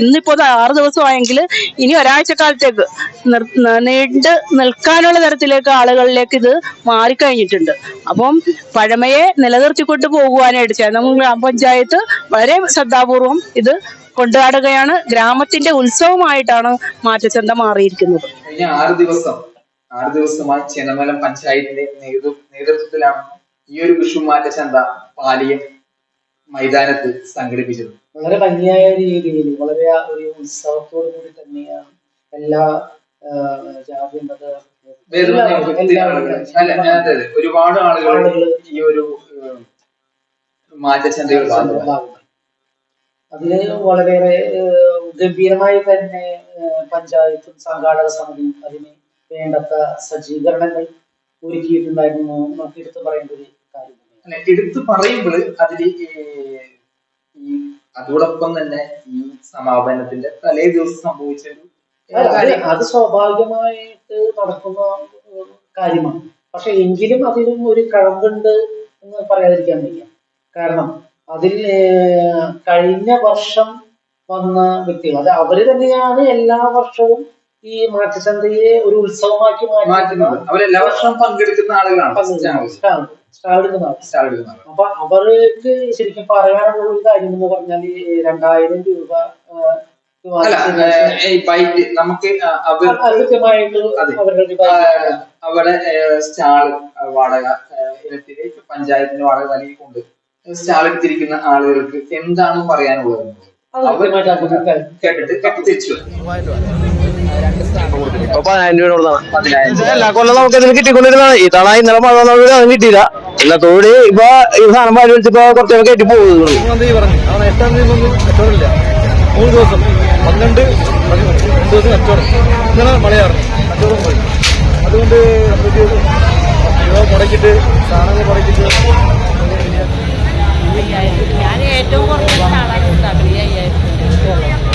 ഇന്നിപ്പോ ഇത് ആറ് ദിവസമായെങ്കിൽ ഇനി ഒരാഴ്ച കാലത്തേക്ക് നീണ്ട് നിൽക്കാനുള്ള തരത്തിലേക്ക് ആളുകളിലേക്ക് ഇത് മാറിക്കഴിഞ്ഞിട്ടുണ്ട്. അപ്പം പഴമയെ നിലനിർത്തിക്കൊണ്ട് പോകുവാനായിട്ട് ചേർന്ന ഗ്രാമപഞ്ചായത്ത് വളരെ ശ്രദ്ധാപൂർവം ഇത് കൊണ്ടാടുകയാണ് ഗ്രാമത്തിന്റെ ഉത്സവമായിട്ടാണ് മാറ്റച്ചന്ത മാറിയിരിക്കുന്നത്. ആറ് ദിവസം ആറ് ദിവസമായി ചെന്നമലം പഞ്ചായത്തിന്റെ നേതൃത്വത്തിലാണ് ഈ ഒരു വിഷു ചന്ത പാലിയം മൈതാനത്ത് സംഘടിപ്പിച്ചത്. വളരെ ഭംഗിയായ രീതിയിൽ വളരെ ഒരു ഉത്സവത്തോടു കൂടി തന്നെയാണ് എല്ലാ ജാതി മത ഒരുപാട് ആളുകൾ ഈ ഒരു അതിന് വളരെയേറെ ഗംഭീരമായി തന്നെ പഞ്ചായത്തും സംഘാടക സമിതിയും അതിന് വേണ്ടത്ത സജ്ജീകരണങ്ങൾ ഒരുക്കിയിട്ടുണ്ടായിരുന്നു നമുക്ക് എടുത്തു പറയേണ്ട ഒരു കാര്യം എടുത്തു പറയുമ്പോൾ അതിൽ ഈ അതോടൊപ്പം തന്നെ ഈ സമാപനത്തിന്റെ തലേ ദിവസം സംഭവിച്ച ഒരു അത് അത് അത് സ്വാഭാവികമായിട്ട് നടക്കുന്ന കാര്യമാണ്. പക്ഷെ എങ്കിലും അതിനും ഒരു കഴമ്പുണ്ട് എന്ന് പറയാതിരിക്കാൻ വയ്യ. കാരണം അതിൽ കഴിഞ്ഞ വർഷം വന്ന വ്യക്തികൾ അത് അവർ തന്നെയാണ് എല്ലാ വർഷവും ഈ മാറ്റച്ചന്തയെ ഒരു ഉത്സവമാക്കി മാറ്റുന്നത് അവരെല്ലാ വർഷവും പങ്കെടുക്കുന്ന ആളുകളാണ്. അപ്പൊ അവർക്ക് ശരിക്കും പറയാനുള്ള ഒരു കാര്യം എന്ന് പറഞ്ഞാൽ രണ്ടായിരം രൂപ നമുക്ക് കൃത്യമായിട്ട് അവരുടെ അവിടെ സ്റ്റാൾ വാടക ഇനത്തിൽ പഞ്ചായത്തിന് വാടക നൽകിക്കൊണ്ട് സ്റ്റാൾ എടുത്തിരിക്കുന്ന ആളുകൾക്ക് എന്താണ് പറയാനുള്ളത്? ഇപ്പൊ പതിനായിരം രൂപ കൊടുത്താണ് പതിനായിരം എല്ലാ കൊല്ലം നമുക്ക് ഇതിന് കിട്ടിക്കൊണ്ടിരുന്നതാണ്. ഈ തവണ ഇന്നലെ മഴ അത് കിട്ടിയില്ല. ഇന്നത്തോടെ ഇപ്പൊ ഈ സാധനം പാടി വെച്ചിപ്പോ കുറച്ചൊക്കെ കയറ്റി പോകുന്നു എട്ടാം തീയതി മൂന്ന് ദിവസം പന്ത്രണ്ട് പതിമൂന്ന് രണ്ട് ദിവസം കച്ചവടം. ഇന്നലെ മഴയായിരുന്നു കച്ചവടം പോയി. അതുകൊണ്ട് നമുക്ക് സാധനങ്ങൾ ഞാൻ ഏറ്റവും കുറഞ്ഞ വേണ്ട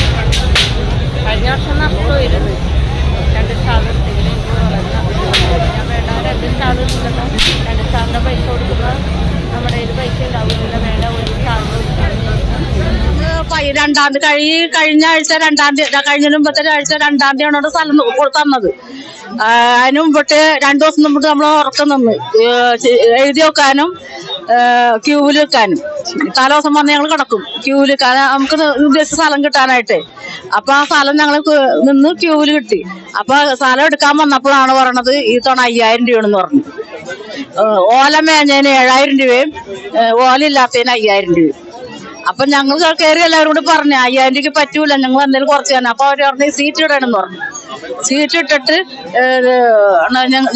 ഒരു രണ്ടാം തീയതി കഴി കഴിഞ്ഞ ആഴ്ച രണ്ടാം തീയതി കഴിഞ്ഞ മുമ്പത്തെ ആഴ്ച രണ്ടാം തീയതിയാണ് സ്ഥലം കൊടുത്തന്നത് അതിന് മുമ്പിട്ട് രണ്ടു ദിവസം മുമ്പിട്ട് നമ്മൾ ഉറക്കം നിന്ന് എഴുതി വെക്കാനും ക്യൂവിൽ വെക്കാനും തലേ ദിവസം വന്ന് ഞങ്ങൾ കിടക്കും. ക്യൂവിൽ നമുക്ക് ഉദ്ദേശിച്ച സ്ഥലം കിട്ടാനായിട്ട്. അപ്പൊ ആ സ്ഥലം ഞങ്ങൾ നിന്ന് ക്യൂവിൽ കിട്ടി. അപ്പൊ സ്ഥലം എടുക്കാൻ വന്നപ്പോഴാണ് പറയണത് ഈ തവണ അയ്യായിരം രൂപയാണെന്ന് പറഞ്ഞു. ഓല മേഞ്ഞതിന് ഏഴായിരം രൂപയും ഓല ഇല്ലാത്തതിന് അയ്യായിരം രൂപയും. അപ്പൊ ഞങ്ങൾ കയറി എല്ലാവരും കൂടി പറഞ്ഞു അയ്യായിരം രൂപയ്ക്ക് പറ്റൂല ഞങ്ങൾ എന്തെങ്കിലും കുറച്ച് തന്നെ. അപ്പൊ അവർ പറഞ്ഞു സീറ്റ് ഇടണമെന്ന് പറഞ്ഞു. സീറ്റ് ഇട്ടിട്ട്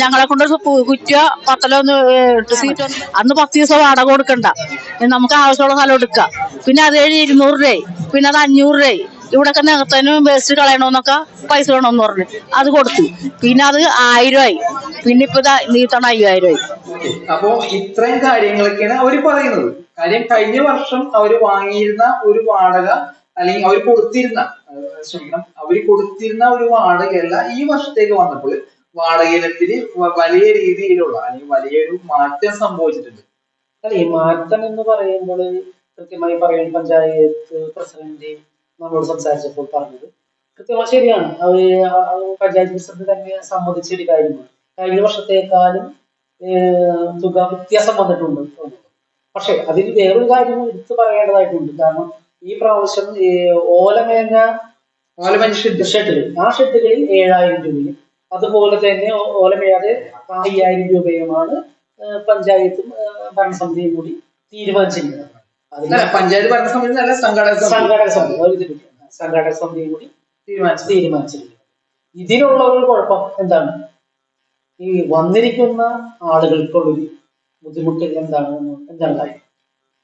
ഞങ്ങളെ കൊണ്ട് കുറ്റ കുറ്റിയോ പത്തലോ ഒന്ന് ഇട്ട് സീറ്റ് അന്ന് പത്ത് ദിവസം വാടക കൊടുക്കണ്ട. നമുക്ക് ആവശ്യമുള്ള സ്ഥലം എടുക്കാം. പിന്നെ അത് കഴിഞ്ഞ് ഇരുന്നൂറ് രൂപയായി. പിന്നെ അത് അഞ്ഞൂറ് രൂപയായി. ഇവിടൊക്കെ നികത്തനും വേസ്റ്റ് കളയണമെന്നൊക്കെ പൈസ വേണമെന്ന് പറഞ്ഞു. അത് കൊടുത്തു. പിന്നെ അത് ആയിരമായി പിന്നെ ഇപ്പൊ നീത്തണ അയ്യായിരം ആയി. അയ്യായിരമായി അപ്പോ ഇത്രയും കാര്യങ്ങളൊക്കെയാണ് അവർ പറയുന്നത്. കാര്യം കഴിഞ്ഞ വർഷം അവർ വാങ്ങിയിരുന്ന ഒരു വാടക അല്ലെങ്കിൽ അവർ കൊടുത്തിരുന്ന ക്ഷമിക്കണം അവർ കൊടുത്തിരുന്ന ഒരു വാടകയല്ല ഈ വർഷത്തേക്ക് വന്നപ്പോൾ വാടക ഇനത്തിൽ വലിയ രീതിയിലുള്ള അല്ലെങ്കിൽ വലിയൊരു മാറ്റം സംഭവിച്ചിട്ടുണ്ട്. അല്ല ഈ മാറ്റം എന്ന് പറയുമ്പോൾ കൃത്യമായി പറയുന്ന പഞ്ചായത്ത് പ്രസിഡന്റ് നമ്മളോട് സംസാരിച്ചപ്പോൾ പറഞ്ഞത് കൃത്യമായി ശരിയാണ്. അവർ പഞ്ചായത്ത് പ്രസിഡന്റ് തന്നെ സമ്മതിച്ച ഒരു കാര്യമാണ്. കഴിഞ്ഞ വർഷത്തേക്കാളും തുക വ്യത്യാസം വന്നിട്ടുണ്ട്. പക്ഷെ അതിൽ വേറൊരു കാര്യം എടുത്തു പറയേണ്ടതായിട്ടുണ്ട്. കാരണം ഈ പ്രാവശ്യം ഈ ഓലമേഞ്ഞ ഷെഡ് ഷെഡിൽ ആ ഷെഡിൽ ഏഴായിരം രൂപയും അതുപോലെ തന്നെ ഓലമേയാതെ അയ്യായിരം രൂപയുമാണ് പഞ്ചായത്തും ഭരണസമിതിയും കൂടി തീരുമാനിച്ചിരിക്കുന്നത് അതിൽ പഞ്ചായത്ത് ഭരണസമിതി സംഘടക സമിതി. സംഘാടക സമിതി ഒരു ഇത് സമിതിയും കൂടി തീരുമാനിച്ചു തീരുമാനിച്ചിരിക്കുന്നത് ഇതിനുള്ള ഒരു കുഴപ്പം എന്താണ്? ഈ വന്നിരിക്കുന്ന ആളുകൾക്കുള്ളൊരു ബുദ്ധിമുട്ട് എന്താണ്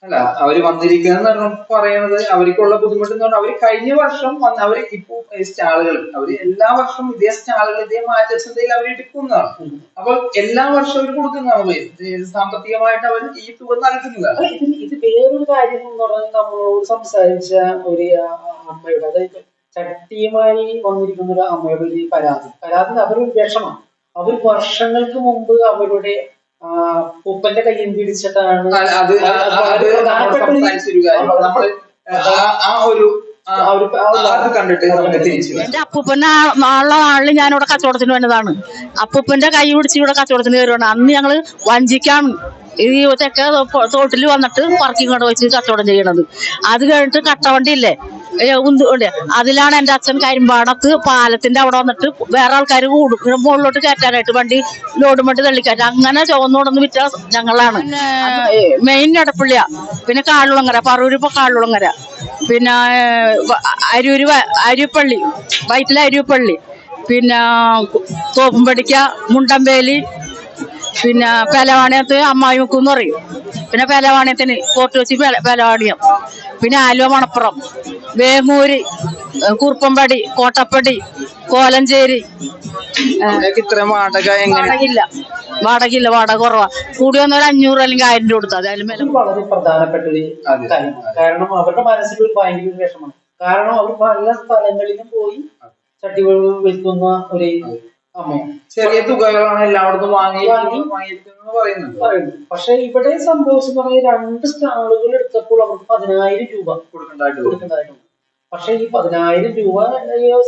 അല്ല അവർ വന്നിരിക്കുന്ന പറയുന്നത് അവർക്കുള്ള ബുദ്ധിമുട്ട് എന്ന് പറഞ്ഞാൽ അവർ കഴിഞ്ഞ വർഷം വന്ന് അവർ ഇപ്പൊ സ്റ്റാളുകൾ അവർ എല്ലാ വർഷവും ഇതേ സ്റ്റാളുകൾ ഇതേ മാറ്റച്ചന്തയിൽ അവർ എടുക്കുന്നതാണ്. അപ്പൊ എല്ലാ വർഷവും അവർ കൊടുക്കുന്നതാണ് സാമ്പത്തികമായിട്ട് അവർ ഈ തുക നൽകുന്നതാണ്. ഇത് വേറൊരു കാര്യം എന്ന് പറഞ്ഞാൽ നമ്മളോട് സംസാരിച്ച ഒരു അമ്മയുടെ അതായത് ശക്തിയുമായി വന്നിരിക്കുന്ന ഒരു അമ്മയുടെ ഒരു പരാതി. പരാതി അവരൊരു വിഷമാണ് അവർ വർഷങ്ങൾക്ക് മുമ്പ് അവരുടെ ഉപ്പന്റെ കയ്യിൽ പിടിച്ചിട്ടാണ് അത് നമ്മൾ ആ- ഒരു. എന്റെ നാളിൽ ഞാൻ ഇവിടെ കച്ചവടത്തിന് വന്നതാണ് അപ്പൂപ്പന്റെ കൈ പിടിച്ച് ഇവിടെ കച്ചവടത്തിന് കയറുകയാണ് അന്ന് ഞങ്ങൾ വഞ്ചിക്കാണ്. ഈ ചെക്ക തോട്ടിൽ വന്നിട്ട് പറക്കി കൊണ്ട് വെച്ച് കച്ചവടം ചെയ്യണത്. അത് കഴിഞ്ഞിട്ട് കട്ടവണ്ടി ഇല്ലേ ഉണ്ട്? അതിലാണ് എന്റെ അച്ഛൻ കരിമ്പാടത്ത് പാലത്തിന്റെ അവിടെ വന്നിട്ട് വേറെ ആൾക്കാർ കൂടും. മുകളിലോട്ട് കയറ്റാനായിട്ട് വണ്ടി ലോഡും വണ്ടി തള്ളിക്കയറ്റാൻ അങ്ങനെ ചുവന്നോടൊന്ന് വിറ്റ ഞങ്ങളാണ്. മെയിൻ എടപ്പള്ളിയ പിന്നെ കാളുളങ്ങര പറൂര് ഇപ്പൊ കാളുളങ്ങര. പിന്നെ അരൂര് അരിപ്പള്ളി. വയറ്റിലെ അരിപ്പള്ളി. പിന്നെ തോപ്പുംപടിക്ക മുണ്ടമ്പേലി പിന്നെ പേലവാണിയത്ത് അമ്മായിമുക്ക് എന്ന് പറയും. പിന്നെ പേലവാണിയത്തിന് ഫോർട്ട് വെച്ച് പേലവാണിയം പിന്നെ ആലുവ മണപ്പുറം വേമൂര് കുറുപ്പമ്പടി കോട്ടപ്പടി കോലഞ്ചേരി. വാടക വാടകയില്ല. വാടകയില്ല വാടക കുറവാ. കൂടി വന്ന ഒരു അഞ്ഞൂറ് അല്ലെങ്കിൽ ആയിരം രൂപ കൊടുത്താൽ അതിലും മേലെ വളരെ പ്രധാനപ്പെട്ട ഒരു അതെ. കാരണം അവരുടെ മനസ്സിൽ ഒരു ഭയങ്കര ഒരു വിഷമമാണ്. കാരണം അവർ പല സ്ഥലങ്ങളിലും പോയി ചട്ടി വിൽക്കുന്ന ഒരു ചെറിയ തുകകളാണ് എല്ലായിടത്തും വാങ്ങി വാങ്ങി. വാങ്ങിയിരിക്കുന്നത് പറയുന്നത്. പക്ഷെ ഇവിടെ സംഭവിച്ചെന്ന് പറഞ്ഞാൽ രണ്ട് സ്റ്റാളുകൾ എടുത്തപ്പോൾ അവർക്ക് പതിനായിരം രൂപ കൊടുക്കേണ്ടതായിട്ട്. കൊടുക്കുന്നതായിട്ടുണ്ട് പക്ഷെ ഈ പതിനായിരം രൂപ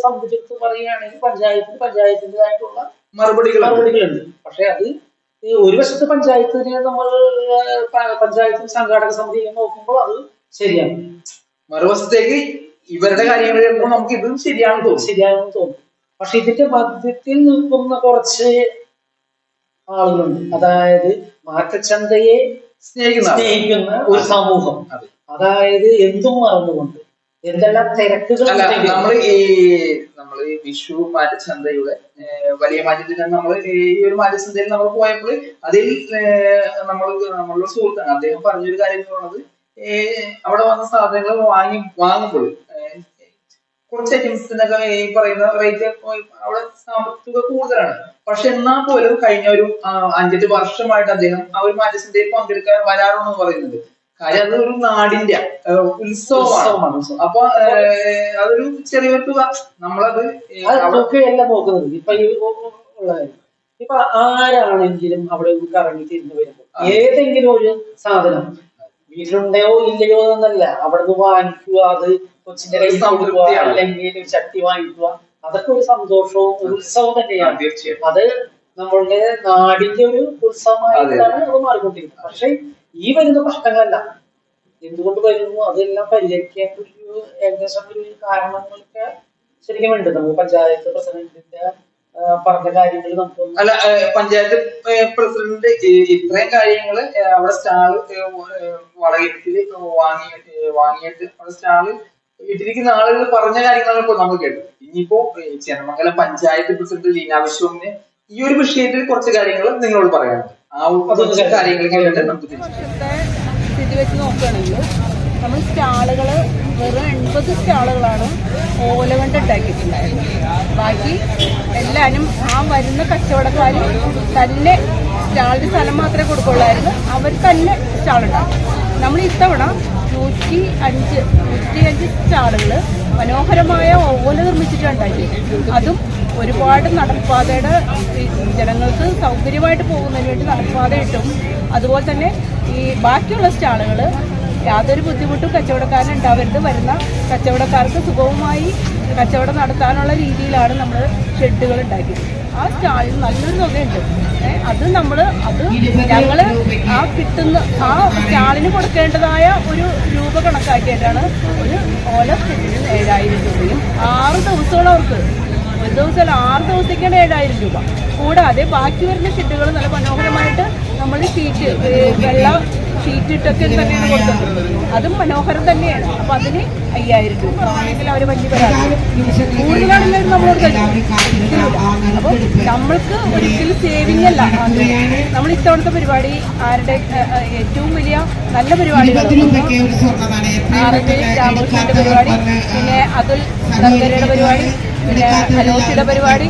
സംബന്ധിച്ചിടത്ത് പറയുകയാണെങ്കിൽ പഞ്ചായത്തിന് പഞ്ചായത്തിന്റെതായിട്ടുള്ള മറുപടികൾ മറുപടികളുണ്ട് പക്ഷെ അത് ഈ ഒരു വശത്ത് പഞ്ചായത്തിനെ നമ്മൾ പഞ്ചായത്തും സംഘാടക സമിതിയും നോക്കുമ്പോൾ അത് ശരിയാണ്. മറുവശത്തേക്ക് ഇവരുടെ കാര്യങ്ങൾ നമുക്ക് ഇതും ശരിയാണെന്ന് തോന്നും. ശരിയാണെന്ന് തോന്നും. പക്ഷെ ഇതിന്റെ മധ്യത്തിൽ നിൽക്കുന്ന കുറച്ച് ആളുകളുണ്ട്. അതായത് മാറ്റച്ചന്തയെ സ്നേഹിക്കുന്ന സ്നേഹിക്കുന്ന ഒരു സമൂഹം. അതായത് എന്തും മറന്നുകൊണ്ട് എന്തെല്ലാം തിരക്കുകൾ നമ്മൾ ഈ നമ്മൾ ഈ വിഷു മാറ്റച്ചന്തയുടെ വലിയ മാറ്റത്തിന് നമ്മൾ ഈ ഒരു മാറ്റച്ചന്തയിൽ നമ്മൾ പോയപ്പോൾ അതിൽ നമ്മൾ നമ്മളുടെ സുഹൃത്താണ്. അദ്ദേഹം പറഞ്ഞൊരു കാര്യം എന്ന് പറയുന്നത് ഏഹ്, അവിടെ വന്ന സാധനങ്ങൾ വാങ്ങി വാങ്ങുമ്പോൾ കുറച്ച് ഐറ്റംസിനൊക്കെ ഈ പറയുന്ന റേറ്റ് അവിടെ സാമ്പത്തിക കൂടുതലാണ്. പക്ഷെ എന്നാൽ പോലും കഴിഞ്ഞ ഒരു അഞ്ചെട്ട് വർഷമായിട്ട് അദ്ദേഹം ആ ഒരു മാറ്റച്ചന്തയിൽ പങ്കെടുക്കാൻ വരാറുണ്ടെന്ന് പറയുന്നത് കാര്യം അത് ഒരു നാടിന്റെ ഉത്സവമാണ്. അപ്പൊ അതൊരു ചെറിയൊരു തുക. നമ്മളത് നോക്കുന്നത്. ഇപ്പൊ ഇപ്പൊ ആരാണെങ്കിലും അവിടെ കറങ്ങി തിരിഞ്ഞു വരുമ്പോൾ ഏതെങ്കിലും ഒരു സാധനം വീട്ടിലുണ്ടോ ഇല്ലയോ എന്നല്ല. അവിടെ നിന്ന് വാങ്ങിക്കുക അത് കൊച്ചിന്റെ കയ്യിൽ കൊടുക്കുക സംതൃപ്തിയാണ്. അല്ലെങ്കിൽ ശക്തി വാങ്ങിക്കുക അതൊക്കെ ഒരു സന്തോഷവും ഒരു ഉത്സവം തന്നെയാണ്. തീർച്ചയായും. അത് നമ്മളുടെ നാടിന്റെ ഒരു ഉത്സവമായിട്ടാണ് അത് മാറിക്കൊണ്ടിരിക്കുന്നത്. പക്ഷെ ഈ വരുന്ന പ്രശ്നങ്ങളല്ല. എന്തുകൊണ്ട് വരുന്നു? അതെല്ലാം പരിഹരിക്കാൻ ഒരു ഏകദേശം ഒരു കാരണങ്ങളൊക്കെ ശരിക്കും ഉണ്ട്. നമുക്ക് പഞ്ചായത്ത് പ്രസിഡന്റിന്റെ പറഞ്ഞ കാര്യങ്ങൾ നമുക്ക് അല്ല പഞ്ചായത്ത് പ്രസിഡന്റ് ഇത്രയും കാര്യങ്ങൾ ഏഹ്, അവിടെ സ്റ്റാൾ വാടകത്തിൽ വാങ്ങി വാങ്ങിയിട്ട് അവിടെ സ്റ്റാൾ ഇട്ടിരിക്കുന്ന ആളുകൾ പറഞ്ഞ കാര്യങ്ങളാണ് ഇപ്പോൾ നമ്മൾ കേട്ടത്. ഇനിയിപ്പോ ചേന്നമംഗലം പഞ്ചായത്ത് പ്രസിഡന്റ് ലീന വിശ്വമിന് ഈ ഒരു വിഷയത്തിൽ കുറച്ച് കാര്യങ്ങൾ നിങ്ങളോട് പറയാനുണ്ട് ആ കുറച്ച് കാര്യങ്ങൾ കേട്ടിട്ട് നമുക്ക് സ്ഥിതി വെച്ച് നോക്കുകയാണെങ്കിൽ നമ്മൾ സ്റ്റാളുകൾ വെറും എൺപത് സ്റ്റാളുകളാണ് ഓല കൊണ്ട് ഉണ്ടാക്കിയിട്ടുണ്ടായിരുന്നത് ബാക്കി എല്ലാവരും ആ വരുന്ന കച്ചവടക്കാർ തന്നെ സ്റ്റാളിന് സ്ഥലം മാത്രമേ കൊടുക്കുള്ളായിരുന്നു. അവർ തന്നെ സ്റ്റാൾ ഉണ്ടാക്കും. നമ്മൾ ഇത്തവണ നൂറ്റി അഞ്ച് നൂറ്റി അഞ്ച് സ്റ്റാളുകൾ മനോഹരമായ ഓല നിർമ്മിച്ചിട്ടാണ് ഉണ്ടാക്കിയത് അതും ഒരുപാട് നടപ്പാതയുടെ ജനങ്ങൾക്ക് സൗകര്യമായിട്ട് പോകുന്നതിന് വേണ്ടി നടപ്പാത ഇട്ടും അതുപോലെ തന്നെ ഈ ബാക്കിയുള്ള സ്റ്റാളുകൾ യാതൊരു ബുദ്ധിമുട്ടും കച്ചവടക്കാരൻ ഉണ്ടാവരുത് വരുന്ന കച്ചവടക്കാർക്ക് സുഗമമായി കച്ചവടം നടത്താനുള്ള രീതിയിലാണ് നമ്മൾ ഷെഡുകൾ ഉണ്ടാക്കിയത് ആ സ്റ്റാളിൽ നല്ലൊരു തുകയുണ്ട്. അത് നമ്മൾ അത് ഞങ്ങൾ ആ കിട്ടുന്ന ആ സ്റ്റാളിന് കൊടുക്കേണ്ടതായ ഒരു രൂപ കണക്കാക്കിയിട്ടാണ് ഒരു ഓല ഷെഡിന് ഏഴായിരം രൂപയും ആറ് ദിവസമാണ് അവർക്ക്. ഒരു ദിവസം ആറ് ദിവസത്തേക്കാണ് ഏഴായിരം രൂപ. കൂടാതെ ബാക്കി വരുന്ന ഷെഡുകൾ നല്ല മനോഹരമായിട്ട് നമ്മൾ ഷീറ്റ് വെള്ള ഷീറ്റ് ഇട്ടൊക്കെ തന്നെയാണ് കൊടുക്കുന്നത് അതും മനോഹരം തന്നെയാണ്. അപ്പൊ അതിന് അയ്യായിരം രൂപ. ആണെങ്കിൽ അവർ വലിയ കൂടുതലാണെങ്കിലും നമ്മളോട് അപ്പൊ നമ്മൾക്ക് ഒരിക്കലും സേവിങ് അല്ല. നമ്മൾ ഇത്തവണത്തെ പരിപാടി ആരുടെ ഏറ്റവും വലിയ നല്ല പരിപാടി രാമകൃഷ്ണന്റെ പരിപാടി പിന്നെ അതുൽ ദങ്കരയുടെ പരിപാടി പിന്നെ ഹലോസിയുടെ പരിപാടി.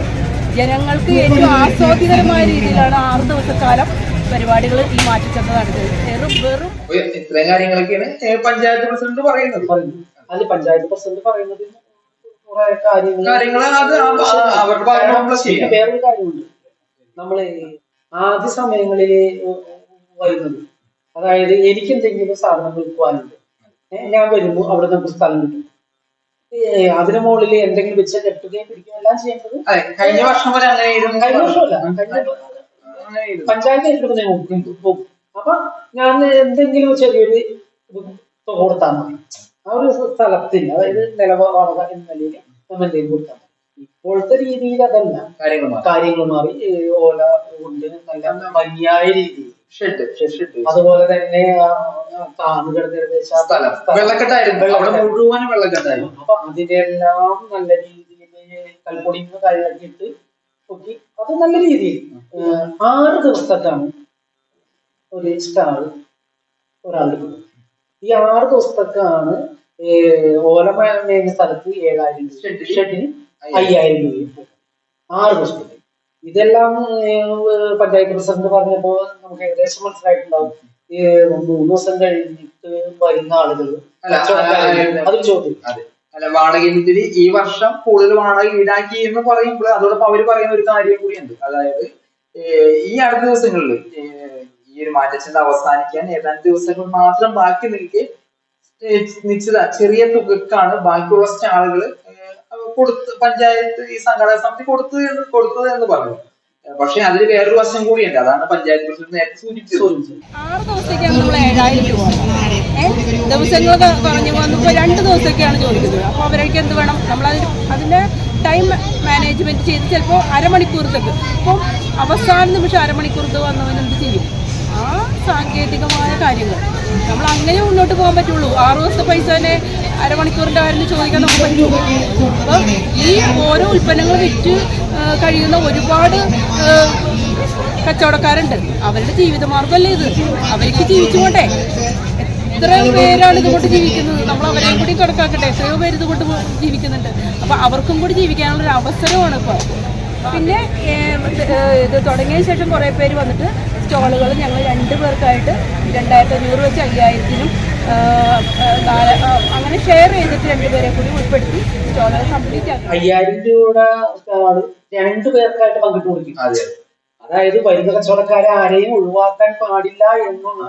ജനങ്ങൾക്ക് ഏറ്റവും ആസ്വാദികരമായ രീതിയിലാണ് ആറ് ദിവസക്കാലം പരിപാടികൾ ഈ മാറ്റിച്ചതാണ് നടത്തിയത് വെറും വെറും. ഇത്രയും കാര്യങ്ങളൊക്കെയാണ് പഞ്ചായത്ത് പ്രസിഡന്റ് പറയുന്നത്. പറയുന്നു അതിൽ പഞ്ചായത്ത് പ്രസിഡന്റ് പറയുന്നത് കാര്യങ്ങൾ വേറൊരു കാര്യമുണ്ട്. നമ്മൾ ആദ്യ സമയങ്ങളിൽ വരുന്നത്. അതായത് എനിക്ക് എന്തെങ്കിലും സാധനം വിൽക്കുവാനുണ്ട്. ഞാൻ വരുമ്പോൾ അവിടെ നമുക്ക് സ്ഥലം കിട്ടും. അതിന് മുകളിൽ എന്തെങ്കിലും വെച്ച് കെട്ടുകയും പിടിക്കുകയും എല്ലാം ചെയ്യേണ്ടത് കഴിഞ്ഞ വർഷം വരെ അങ്ങനെയായിരുന്നു കഴിഞ്ഞ വർഷമല്ല കഴിഞ്ഞ പഞ്ചായത്ത് ഞാൻ പോകും അപ്പൊ ഞാൻ എന്തെങ്കിലും ചെറിയൊരു കൊടുത്താൽ മതി. ആ ഒരു സ്ഥലത്തിന് അതായത് നിലവാടക എന്ന നിലയിൽ നമ്മൾ എന്തെങ്കിലും കൊടുത്താൽ മതി. ഇപ്പോഴത്തെ രീതിയിൽ അതല്ല. കാര്യങ്ങൾ മാറി. കാര്യങ്ങൾ മാറി. ഓല കൊണ്ട് നല്ല ഭംഗിയായ രീതിയിൽ. ഷെഡ് ഷെഡ് അതുപോലെ തന്നെ ആ, ആ താന്ന് കിടന്നിരുന്ന സ്ഥലം. വെള്ളക്കെട്ടായിരുന്നു. അവിടെ മുഴുവനും വെള്ളക്കെട്ടായിരുന്നു. അപ്പൊ അതിനെല്ലാം നല്ല രീതിയിൽ കൽപ്പൊടിയും കാര്യങ്ങളൊക്കെ നോക്കി അത് നല്ല രീതിയിൽ ആറ് ദിവസത്തേക്കാണ് ഒരു സ്റ്റാർ ഒരാളുടെ. ഈ ആറ് ദിവസത്തേക്കാണ് ഏഹ് ഓല മേഞ്ഞ സ്ഥലത്ത് ഏഴായിരം ഷെഡിന് അയ്യായിരം രൂപയും ആറ് ദിവസത്തേക്ക് ഇതെല്ലാം പഞ്ചായത്ത് പ്രസിഡന്റ് പറഞ്ഞപ്പോ നമുക്ക് ഏകദേശം മനസ്സിലായിട്ടുണ്ടാവും. ഈ മൂന്ന് ദിവസം കഴിഞ്ഞിട്ട് വരുന്ന ആളുകൾ അത് ചോദ്യം. അല്ല വാടകയിൽ ഈ വർഷം കൂടുതൽ വാടക ഈടാക്കി എന്ന് പറയുമ്പോൾ അതോടൊപ്പം അവർ പറയുന്ന ഒരു കാര്യം കൂടിയുണ്ട്. അതായത് ഈ അടുത്ത ദിവസങ്ങളിൽ ഈ ഒരു മാറ്റത്തിന്റെ അവസാനിക്കാൻ ഏതാനും ദിവസങ്ങൾ മാത്രം ബാക്കി നിൽക്കെ നിശ്ചിത ചെറിയ തുകക്കാണ് ബാക്കിയുള്ള സ്റ്റാളുകൾ കൊടുത്ത് പഞ്ചായത്ത് ഈ സംഘടന സമിതി കൊടുത്തു എന്ന് കൊടുത്തത് എന്ന് പറഞ്ഞു. പക്ഷെ അതിൽ വേറൊരു വശം കൂടിയുണ്ട്. അതാണ് പഞ്ചായത്ത് പ്രസിഡന്റ് നേരത്തെ സൂചിപ്പിച്ചത്. ആറ് നമ്മൾ രൂപ കുറഞ്ഞു വന്നപ്പോൾ രണ്ട് അപ്പോൾ അവരേക്ക് വേണം? നമ്മൾ ടൈം മാനേജ്മെന്റ് ചെയ്ത് ചിലപ്പോൾ അരമണിക്കൂറത്തേക്ക് അപ്പം അവസാന നിമിഷം അരമണിക്കൂറത്ത് വന്നവൻ എന്ത് ചെയ്യും? ആ സാങ്കേതികമായ കാര്യങ്ങൾ. നമ്മൾ അങ്ങനെ മുന്നോട്ട് പോകാൻ പറ്റുള്ളൂ. ആറ് ദിവസത്തെ പൈസ തന്നെ അരമണിക്കൂറിന്റെ കാര്യം ചോദിക്കാൻ നമുക്ക് പറ്റുള്ളൂ. അപ്പം ഈ ഓരോ ഉൽപ്പന്നങ്ങൾ വിറ്റ് കഴിയുന്ന ഒരുപാട് കച്ചവടക്കാരുണ്ട്. അവരുടെ ജീവിതമാർഗമല്ലേ ഇത്? അവർക്ക് ജീവിച്ചു എത്രയോ എത്ര പേരാണ് ഇതുകൊണ്ട് ജീവിക്കുന്നത്? നമ്മൾ അവരെ കൂടി കണക്കാക്കട്ടെ. എത്രയോ പേര് ഇതുകൊണ്ട് ജീവിക്കുന്നുണ്ട്. അപ്പൊ അവർക്കും കൂടി ജീവിക്കാനുള്ള ഒരു അവസരമാണ് ഇപ്പോൾ പിന്നെ ഇത്, തുടങ്ങിയ ശേഷം കുറേ പേര് വന്നിട്ട് സ്റ്റോളുകൾ ഞങ്ങൾ രണ്ട് പേർക്കായിട്ട് രണ്ടായിരത്തി അഞ്ഞൂറ് വെച്ച് അയ്യായിരത്തിനും അങ്ങനെ ഷെയർ ചെയ്തിട്ട് രണ്ടുപേരെ കൂടി ഉൾപ്പെടുത്തി. സ്റ്റോളുകൾ കംപ്ലീറ്റ് ആക്കി. അയ്യായിരം രൂപയുടെ സ്റ്റാൾ രണ്ടു പേർക്കായിട്ട് പങ്കിട്ട് കൊടുക്കും. അതെ. അതായത് വരുന്ന കച്ചവടക്കാരെ ആരെയും ഒഴിവാക്കാൻ പാടില്ല എന്നുള്ള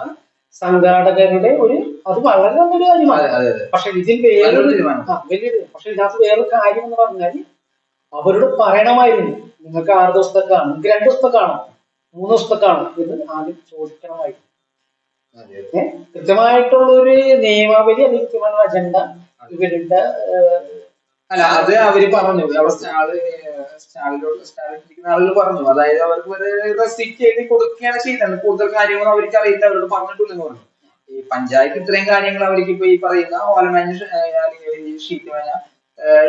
സംഘാടകരുടെ ഒരു അത് വളരെ നല്ലൊരു കാര്യമാണ് അതെ അതെ അതെ. പക്ഷെ ഇതിൽ വേറൊരു വലിയൊരു പക്ഷെ ഇതിനകത്ത് വേറൊരു കാര്യം എന്ന് പറഞ്ഞാൽ അവരോട് പറയണമായിരുന്നു. നിങ്ങൾക്ക് ആറ് ദിവസത്തെ കാണും നിങ്ങൾക്ക് രണ്ട് കാണും മൂന്ന് ദിവസത്തെ കാണും എന്ന് ആദ്യം ചോദിക്കണമായിരുന്നു. അതെ ഏ? കൃത്യമായിട്ടുള്ള ഒരു നിയമാവലി അല്ലെങ്കിൽ കൃത്യമായിട്ടുള്ള അജണ്ട ഇവരുടെ അല്ല അത് അവർ പറഞ്ഞു. അവിടെ സ്റ്റാൾ സ്റ്റാളിലോട്ട് സ്റ്റാളിലിരിക്കുന്ന ആളുകൾ പറഞ്ഞു. അതായത് അവർക്ക് ഒരു ചെയ്ത് കൊടുക്കുകയാണ് ചെയ്യുന്നത്. കൂടുതൽ കാര്യങ്ങൾ അവർക്ക് അറിയില്ല അവരോട് പറഞ്ഞിട്ടില്ലെന്ന് പറഞ്ഞു. ഈ പഞ്ചായത്ത് ഇത്രയും കാര്യങ്ങൾ അവർക്ക് ഇപ്പൊ ഈ പറയുന്ന ഓലമാന ഷീറ്റ് മേന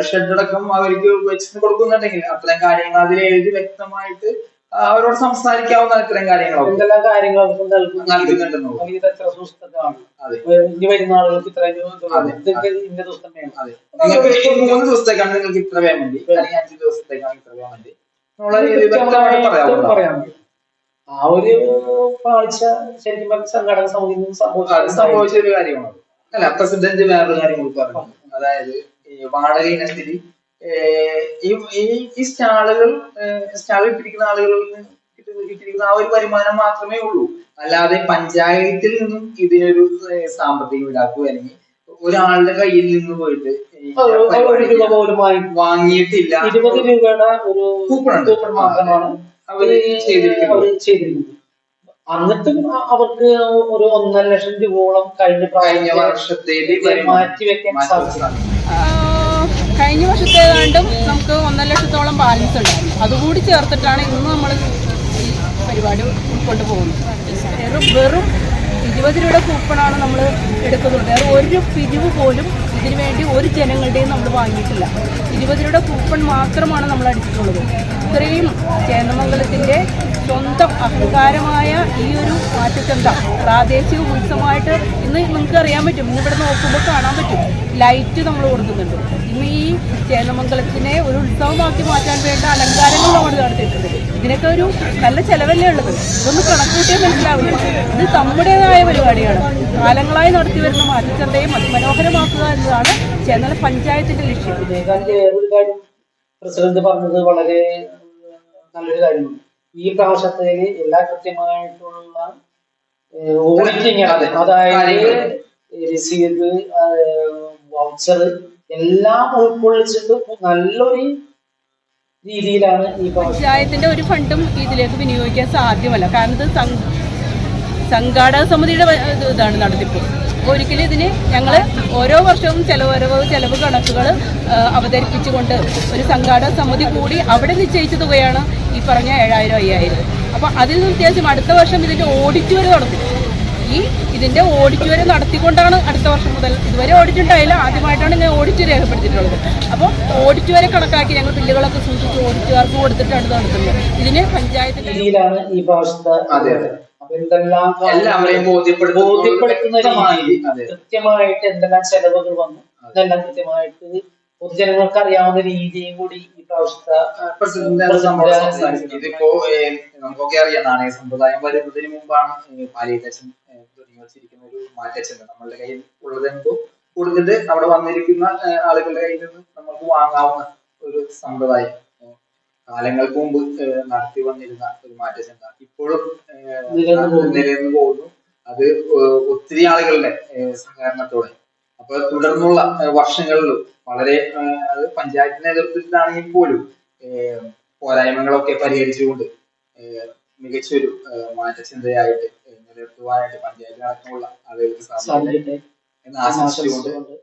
ഷെഡടക്കം അവർക്ക് വെച്ചിട്ട് കൊടുക്കുന്നുണ്ടെങ്കിൽ അത്രയും കാര്യങ്ങൾ അതിൽ എഴുതി വ്യക്തമായിട്ട് അവരോട് സംസാരിക്കാവുന്ന ഇത്രയും കാര്യങ്ങളോ? എന്തെല്ലാം കാര്യങ്ങൾ അവർക്ക് നൽകുന്നു നൽകുന്നുണ്ടെന്ന്. ഇത് എത്ര ഇനി വരുന്ന ആളുകൾക്ക് ഇത്ര ഇന്ന ദിവസം വേണം. മൂന്ന് ദിവസത്തേക്കാണ് നിങ്ങൾക്ക് ഇത്ര വേണ്ടി. അല്ലെങ്കിൽ അഞ്ച് ദിവസത്തേക്കാണ് ഇത്ര പറയാൻ പറ്റും. ആ ഒരു പാളിച്ച ശരിക്കും പറഞ്ഞ സംഘടന സമിതി സംഭവിച്ച ഒരു കാര്യമാണ്. അല്ല പ്രസിഡന്റ് വേറൊരു കാര്യം കൂടി പറഞ്ഞു. അതായത് വാടക ഇനത്തിൽ ഈ ഈ- സ്റ്റാളുകൾ സ്റ്റാൾ ഇട്ടിരിക്കുന്ന ആളുകളിൽ നിന്ന് കിട്ടുന്ന- ആ ഒരു വരുമാനം മാത്രമേ ഉള്ളൂ. അല്ലാതെ പഞ്ചായത്തിൽ നിന്നും ഇതിനൊരു സാമ്പത്തികം ഈടാക്കുക അല്ലെങ്കിൽ ഒരാളുടെ കയ്യിൽ നിന്ന് പോയിട്ട് വാങ്ങിയിട്ടില്ല. ഇരുപത് രൂപയുടെ ഒരു കൂപ്പൺ. കൂപ്പൺ മാത്രമാണ് അവർ ചെയ്തിരിക്കുന്നത്. എന്നിട്ടും അവർക്ക് ഒരു ഒന്നര ലക്ഷം രൂപയോളം കഴിഞ്ഞ പ്രാവശ്യത്തെ വർഷത്തേക്ക് മാറ്റി വെക്കാൻ സാധിച്ചു ആഹ് വർഷത്തെ വർഷത്തേതാണ്ടും നമുക്ക് ഒന്നര ലക്ഷത്തോളം ബാലൻസ് ഉണ്ട് അതുകൂടി ചേർത്തിട്ടാണ് ഇന്ന് നമ്മൾ ഈ പരിപാടി ഉൾക്കൊണ്ട് പോകുന്നത്. വെറും വെറും ഇരുപത് രൂപയുടെ കൂപ്പണാണ് നമ്മൾ എടുക്കുന്നത്. വേറെ ഒരു പിരിവ് പോലും ഇതിനു വേണ്ടി ഒരു ജനങ്ങളുടെയും നമ്മൾ വാങ്ങിയിട്ടില്ല. ഇരുപത് രൂപയുടെ കൂപ്പൺ മാത്രമാണ് നമ്മൾ അടിച്ചിട്ടുള്ളത്. ഇത്രയും ചേന്ദമംഗലത്തിന്റെ സ്വന്തം അഹങ്കാരമായ ഈ ഒരു മാറ്റച്ചന്ത പ്രാദേശിക ഉത്സവമായിട്ട് ഇന്ന് നിങ്ങൾക്ക് അറിയാൻ പറ്റും. ഇന്ന് ഇവിടെ നോക്കുമ്പോൾ കാണാൻ പറ്റും. ലൈറ്റ് നമ്മൾ കൊടുക്കുന്നുണ്ട് ഇന്ന് ഈ ചേന്ദമംഗലത്തിനെ ഒരു ഉത്സവമാക്കി മാറ്റാൻ വേണ്ട അലങ്കാരങ്ങൾ നമ്മൾ നടത്തിയിട്ടുണ്ട്. ഇതിനൊക്കെ ഒരു നല്ല ചെലവല്ലേ ഉള്ളത്? ഇതൊന്ന് കണക്കൂട്ടിയാൽ മനസ്സിലാവില്ല. ഇത് നമ്മുടേതായ പരിപാടിയാണ്. കാലങ്ങളായി നടത്തി വരുന്ന മാറ്റച്ചന്തയെ മനോഹരമാക്കുക എന്നതാണ് ചെന്നല പഞ്ചായത്തിന്റെ ലക്ഷ്യം. പ്രസിഡന്റ് പറഞ്ഞത് വളരെ നല്ലൊരു കാര്യമാണ്. ഈ പ്രാവശ്യത്തേക്ക് എല്ലാ കൃത്യമായിട്ടുള്ള ഓഡിറ്റിംഗ് ആണ് അതായത്. രസീത് വൗച്ചർ എല്ലാം ഉൾക്കൊള്ളിച്ചിട്ട് നല്ലൊരു രീതിയിലാണ് പഞ്ചായത്തിന്റെ ഒരു ഫണ്ടും ഇതിലേക്ക് വിനിയോഗിക്കാൻ സാധ്യമല്ല. കാരണം ഇത് സംഘാടക സമിതിയുടെ ഇതാണ് നടത്തിപ്പ്. ഒരിക്കലും ഇതിന് ഞങ്ങൾ ഓരോ വർഷവും ചെലവരവ് ചെലവ് കണക്കുകൾ അവതരിപ്പിച്ചുകൊണ്ട് ഒരു സംഘാടക സമിതി കൂടി അവിടെ നിശ്ചയിച്ച തുകയാണ് ഈ പറഞ്ഞ ഏഴായിരം അയ്യായിരം. അപ്പോൾ അതിൽ നിന്ന് വ്യത്യാസം അടുത്ത വർഷം ഇതിന്റെ ഓഡിറ്റ് വരെ നടത്തും ഈ ഇതിന്റെ ഓഡിറ്റ് വരെ നടത്തിക്കൊണ്ടാണ് അടുത്ത വർഷം മുതൽ. ഇതുവരെ ഓഡിറ്റ് ഉണ്ടായില്ല. ആദ്യമായിട്ടാണ് ഞാൻ ഓഡിറ്റ് രേഖപ്പെടുത്തിയിട്ടുള്ളത്. അപ്പോൾ ഓഡിറ്റ് വരെ കണക്കാക്കി ഞങ്ങൾ ബില്ലുകളൊക്കെ സൂക്ഷിച്ച് ഓഡിറ്റുകാർക്ക് കൊടുത്തിട്ടാണ് നടത്തുന്നത്. ഇതിന് പഞ്ചായത്തിന്റെ ഈ പ്രാവശ്യത്തെ എന്തെല്ലാം എല്ലാവരെയും ബോധ്യപ്പെടുത്തുന്ന കൃത്യമായിട്ട് എന്തെല്ലാം ചെലവുകൾ വന്നു? അതെല്ലാം കൃത്യമായിട്ട് പൊതുജനങ്ങൾക്ക് അറിയാവുന്ന രീതിയും കൂടി ഈ പ്രാവശ്യത്തെ ഇതിപ്പോ നമുക്കൊക്കെ അറിയാം നാണയ സമ്പ്രദായം വരുന്നതിന് മുമ്പാണ് ഏഹ്, തുടങ്ങി വെച്ചിരിക്കുന്ന ഒരു മാറ്റച്ഛൻ നമ്മളുടെ കയ്യിൽ ഉള്ളതെന്തോ കൂടുതൽ അവിടെ വന്നിരിക്കുന്ന ആളുകളുടെ കയ്യിൽ നിന്ന് നമുക്ക് വാങ്ങാവുന്ന ഒരു സമ്പ്രദായം. കാലങ്ങൾക്ക് മുമ്പ് നടത്തി വന്നിരുന്ന ഒരു മാറ്റച്ചന്ത ഇപ്പോഴും നിലനിന്ന് പോകുന്നു. അത് ഒത്തിരി ആളുകളുടെ സഹകരണത്തോടെ. അപ്പൊ തുടർന്നുള്ള വർഷങ്ങളിലും വളരെ പഞ്ചായത്ത് നേതൃത്വത്തിലാണെങ്കിൽ പോലും പോരായ്മകളൊക്കെ പരിഹരിച്ചുകൊണ്ട് മികച്ചൊരു മാറ്റചിന്തയായിട്ട് നിലനിർത്തുവാനായിട്ട് പഞ്ചായത്തിനടക്കമുള്ള ആളുകൾക്ക് സാധിക്കട്ടെ സാധിക്കട്ടെ. എന്ന് ആശംസിച്ചുകൊണ്ട്